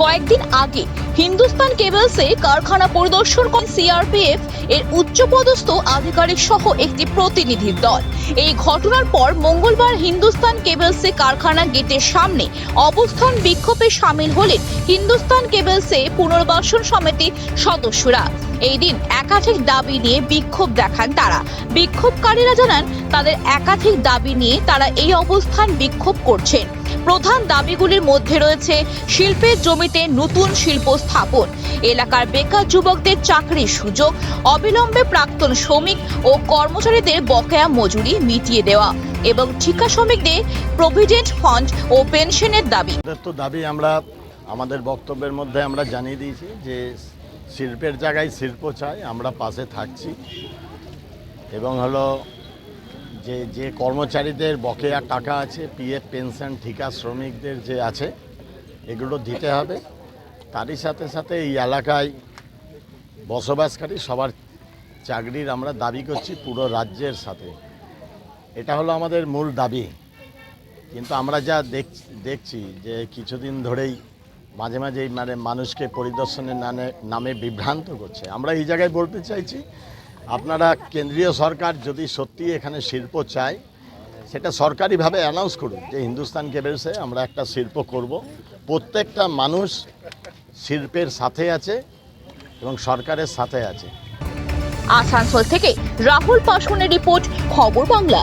কয়েকদিন আগে হিন্দুস্তান কেবলসে কারখানা পরিদর্শন করেন সিআরপিএফ এর উচ্চপদস্থ আধিকারিক সহ একটি প্রতিনিধি দল। এই ঘটনার পর মঙ্গলবার হিন্দুস্তান কেবলসে কারখানা গেটের সামনে অবস্থান বিক্ষোভে সামিল হলেন হিন্দুস্তান কেবলসে পুনর্বাসন সমিতির সদস্যরা। এই দিন একাধিক দাবি নিয়ে বিক্ষোভ দেখান তারা। বিক্ষোভকারীরা জানান, তাদের একাধিক দাবি নিয়ে তারা এই অবস্থান বিক্ষোভ করছেন। প্রধান দাবিগুলির মধ্যে রয়েছে শিল্পের জমিতে নতুন শিল্প স্থাপন, এলাকার বেকার যুবকদের চাকরির সুযোগ, অবিলম্বে প্রাক্তন শ্রমিক ও কর্মচারীদের বকেয়া মজুরি মিটিয়ে দেওয়া এবং ঠিকা শ্রমিকদের প্রভিডেন্ট ফান্ড ও পেনশনের দাবি। তো দাবি আমরা, আমাদের বক্তব্যের মধ্যে আমরা জানিয়ে দিয়েছি যে শিল্পের জায়গায় শিল্প চাই, আমরা পাশে থাকছি। এবং হলো যে যে কর্মচারীদের বকেয়া টাকা আছে পিএফ পেনশন, ঠিকা শ্রমিকদের যে আছে, এগুলো দিতে হবে। তারই সাথে সাথে এই এলাকায় বসবাসকারী সবার চাকরির আমরা দাবি করছি পুরো রাজ্যের সাথে। এটা হলো আমাদের মূল দাবি। কিন্তু আমরা যা দেখ- দেখছি যে কিছুদিন ধরেই মাঝে মাঝেই মানে মানুষকে পরিদর্শনের নামে নামে বিভ্রান্ত করছে। আমরা এই জায়গায় বলতে চাইছি আপনারা কেন্দ্রীয় সরকার যদি সত্যি এখানে শিল্প চায়, সেটা সরকারিভাবে অ্যানাউন্স করুন যে হিন্দুস্তান কেবেলসে আমরা একটা শিল্প করব। প্রত্যেকটা মানুষ শিল্পের সাথে আছে এবং সরকারের সাথে আছে। আসানসোল থেকে রাহুল পাশনের রিপোর্ট, খবর বাংলা।